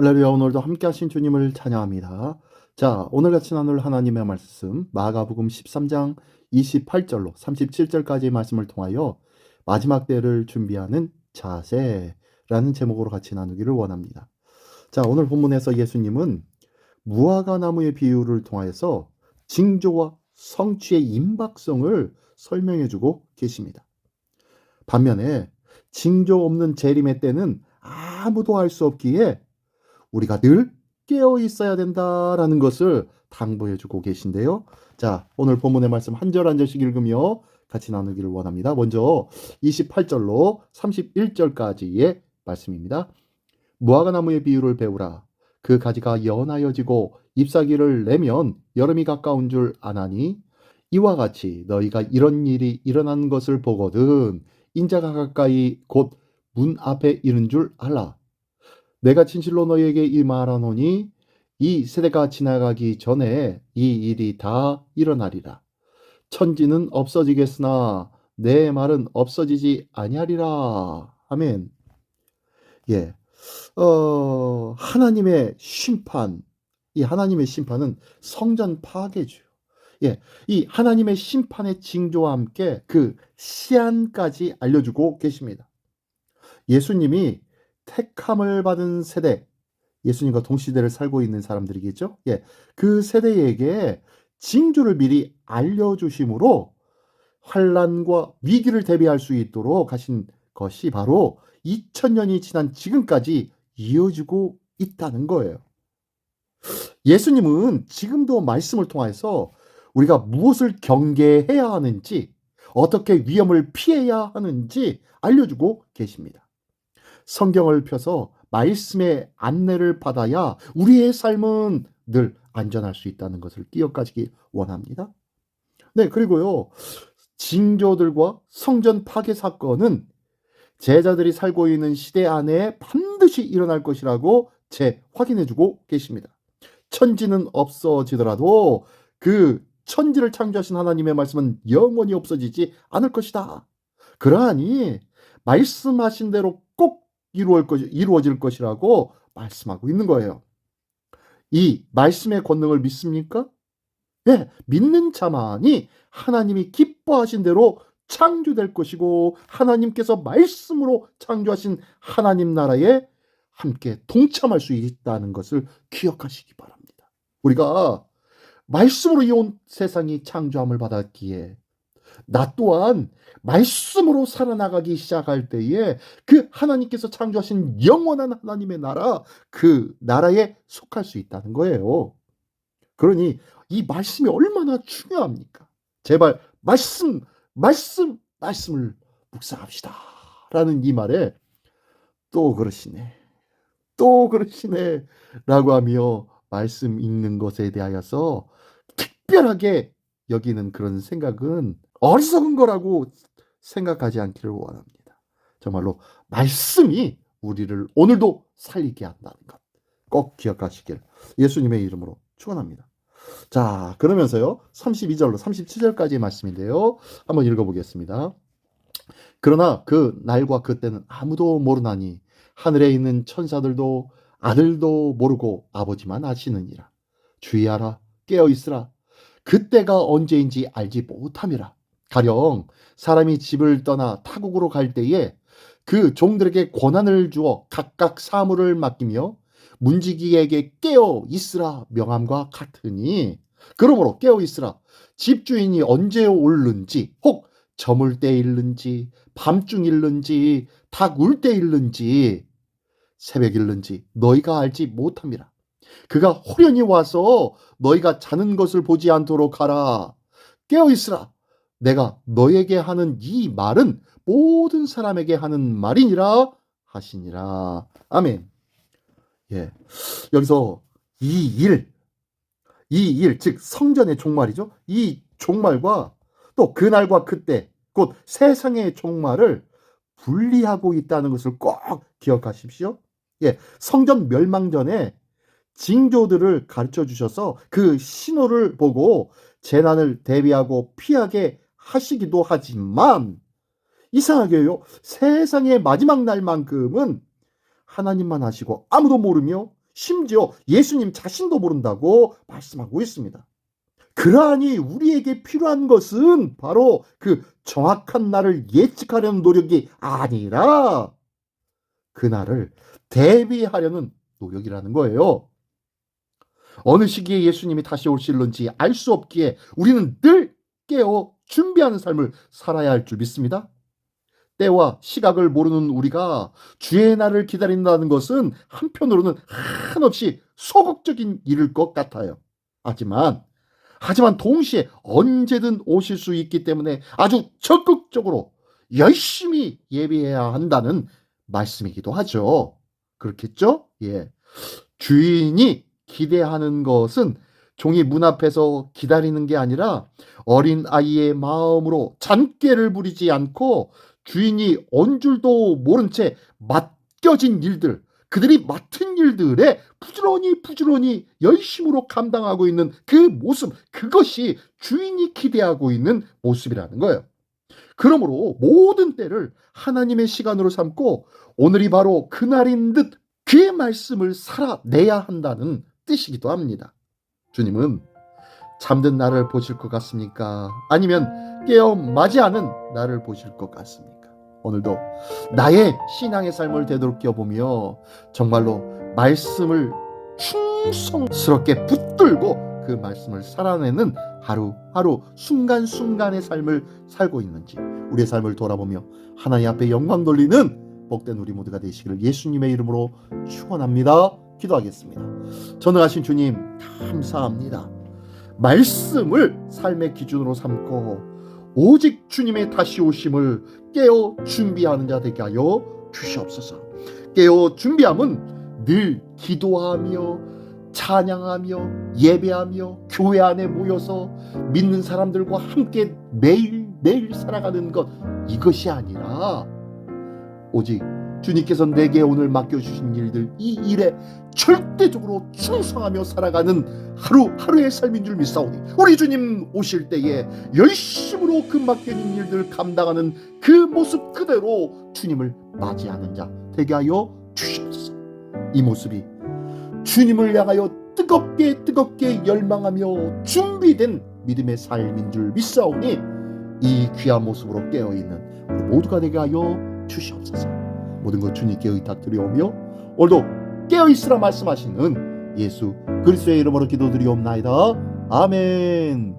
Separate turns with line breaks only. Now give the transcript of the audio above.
할렐루야 오늘도 함께 하신 주님을 찬양합니다. 자, 오늘 같이 나눌 하나님의 말씀 마가복음 13장 28절로 37절까지의 말씀을 통하여 마지막 때를 준비하는 자세라는 제목으로 같이 나누기를 원합니다. 자, 오늘 본문에서 예수님은 무화과 나무의 비유를 통하여서 징조와 성취의 임박성을 설명해 주고 계십니다. 반면에 징조 없는 재림의 때는 아무도 알 수 없기에 우리가 늘 깨어 있어야 된다라는 것을 당부해 주고 계신데요. 자, 오늘 본문의 말씀 한 절 한 절씩 읽으며 같이 나누기를 원합니다. 먼저 28절로 31절까지의 말씀입니다. 무화과 나무의 비유를 배우라. 그 가지가 연하여지고 잎사귀를 내면 여름이 가까운 줄 아나니 이와 같이 너희가 이런 일이 일어난 것을 보거든 인자가 가까이 곧 문 앞에 이른 줄 알라. 내가 진실로 너희에게 이 말하노니 이 세대가 지나가기 전에 이 일이 다 일어나리라. 천지는 없어지겠으나 내 말은 없어지지 아니하리라. 아멘. 예. 어, 하나님의 심판, 이 하나님의 심판은 성전 파괴주요. 예. 이 하나님의 심판의 징조와 함께 그 시한까지 알려주고 계십니다. 예수님이 택함을 받은 세대, 예수님과 동시대를 살고 있는 사람들이겠죠? 예. 그 세대에게 징조를 미리 알려주심으로 환란과 위기를 대비할 수 있도록 하신 것이 바로 2000년이 지난 지금까지 이어지고 있다는 거예요. 예수님은 지금도 말씀을 통해서 우리가 무엇을 경계해야 하는지, 어떻게 위험을 피해야 하는지 알려주고 계십니다. 성경을 펴서 말씀의 안내를 받아야 우리의 삶은 늘 안전할 수 있다는 것을 기억하시기 원합니다. 네, 그리고요. 징조들과 성전 파괴 사건은 제자들이 살고 있는 시대 안에 반드시 일어날 것이라고 재 확인해 주고 계십니다. 천지는 없어지더라도 그 천지를 창조하신 하나님의 말씀은 영원히 없어지지 않을 것이다. 그러하니 말씀하신 대로 꼭 이루어질, 것, 이루어질 것이라고 말씀하고 있는 거예요. 이 말씀의 권능을 믿습니까? 네, 믿는 자만이 하나님이 기뻐하신 대로 창조될 것이고 하나님께서 말씀으로 창조하신 하나님 나라에 함께 동참할 수 있다는 것을 기억하시기 바랍니다. 우리가 말씀으로 이 온 세상이 창조함을 받았기에 나 또한 말씀으로 살아나가기 시작할 때에 그 하나님께서 창조하신 영원한 하나님의 나라, 그 나라에 속할 수 있다는 거예요. 그러니 이 말씀이 얼마나 중요합니까? 제발 말씀, 말씀, 말씀을 묵상합시다. 라는 이 말에 또 그러시네. 또 그러시네. 라고 하며 말씀 읽는 것에 대하여서 특별하게 여기는 그런 생각은 어리석은 거라고 생각하지 않기를 원합니다. 정말로 말씀이 우리를 오늘도 살리게 한다는 것. 꼭 기억하시길 예수님의 이름으로 축원합니다. 자, 그러면서요. 32절로 37절까지의 말씀인데요. 한번 읽어 보겠습니다. 그러나 그 날과 그 때는 아무도 모르나니 하늘에 있는 천사들도 아들도 모르고 아버지만 아시느니라. 주의하라 깨어 있으라. 그때가 언제인지 알지 못함이라. 가령 사람이 집을 떠나 타국으로 갈 때에 그 종들에게 권한을 주어 각각 사물을 맡기며 문지기에게 깨어 있으라 명함과 같으니 그러므로 깨어 있으라 집주인이 언제 올는지 혹 저물 때 일는지 밤중 일는지 닭 울 때 일는지 새벽 일는지 너희가 알지 못함이라 그가 호련히 와서 너희가 자는 것을 보지 않도록 하라 깨어 있으라 내가 너에게 하는 이 말은 모든 사람에게 하는 말이니라 하시니라. 아멘. 예. 여기서 이 일, 이 일, 즉 성전의 종말이죠. 이 종말과 또 그날과 그때, 곧 세상의 종말을 분리하고 있다는 것을 꼭 기억하십시오. 예. 성전 멸망 전에 징조들을 가르쳐 주셔서 그 신호를 보고 재난을 대비하고 피하게 하시기도 하지만 이상하게요. 세상의 마지막 날만큼은 하나님만 하시고 아무도 모르며 심지어 예수님 자신도 모른다고 말씀하고 있습니다. 그러하니 우리에게 필요한 것은 바로 그 정확한 날을 예측하려는 노력이 아니라 그날을 대비하려는 노력이라는 거예요. 어느 시기에 예수님이 다시 오실런지 알 수 없기에 우리는 늘 깨어 준비하는 삶을 살아야 할 줄 믿습니다. 때와 시각을 모르는 우리가 주의 날을 기다린다는 것은 한편으로는 한없이 소극적인 일일 것 같아요. 하지만 하지만 동시에 언제든 오실 수 있기 때문에 아주 적극적으로 열심히 예비해야 한다는 말씀이기도 하죠. 그렇겠죠? 예. 주인이 기대하는 것은 종이 문 앞에서 기다리는 게 아니라 어린 아이의 마음으로 잔꾀를 부리지 않고 주인이 온 줄도 모른 채 맡겨진 일들, 그들이 맡은 일들에 부지런히 부지런히 열심으로 감당하고 있는 그 모습, 그것이 주인이 기대하고 있는 모습이라는 거예요. 그러므로 모든 때를 하나님의 시간으로 삼고 오늘이 바로 그날인 듯 그의 말씀을 살아내야 한다는 뜻이기도 합니다. 주님은 잠든 나를 보실 것 같습니까? 아니면 깨어 맞이하는 나를 보실 것 같습니까? 오늘도 나의 신앙의 삶을 되돌켜 보며 정말로 말씀을 충성스럽게 붙들고 그 말씀을 살아내는 하루하루 순간순간의 삶을 살고 있는지 우리의 삶을 돌아보며 하나님 앞에 영광 돌리는 복된 우리 모두가 되시기를 예수님의 이름으로 축원합니다. 기도하겠습니다. 전능하신 주님 감사합니다. 말씀을 삶의 기준으로 삼고 오직 주님의 다시 오심을 깨어 준비하는 자 되게 하여 주시옵소서. 깨어 준비함은 늘 기도하며 찬양하며 예배하며 교회 안에 모여서 믿는 사람들과 함께 매일 매일 살아가는 것 이것이 아니라 오직 주님께서 내게 오늘 맡겨주신 일들 이 일에 절대적으로 충성하며 살아가는 하루 하루의 삶인 줄 믿사오니 우리 주님 오실 때에 열심으로 그 맡겨진 일들 감당하는 그 모습 그대로 주님을 맞이하는 자 되게 하여 주시옵소서. 이 모습이 주님을 향하여 뜨겁게 뜨겁게 열망하며 준비된 믿음의 삶인 줄 믿사오니 이 귀한 모습으로 깨어있는 우리 모두가 되게 하여 주시옵소서 모든 것 주님께 의탁드리오며 오늘도 깨어있으라 말씀하시는 예수 그리스도의 이름으로 기도드리옵나이다. 아멘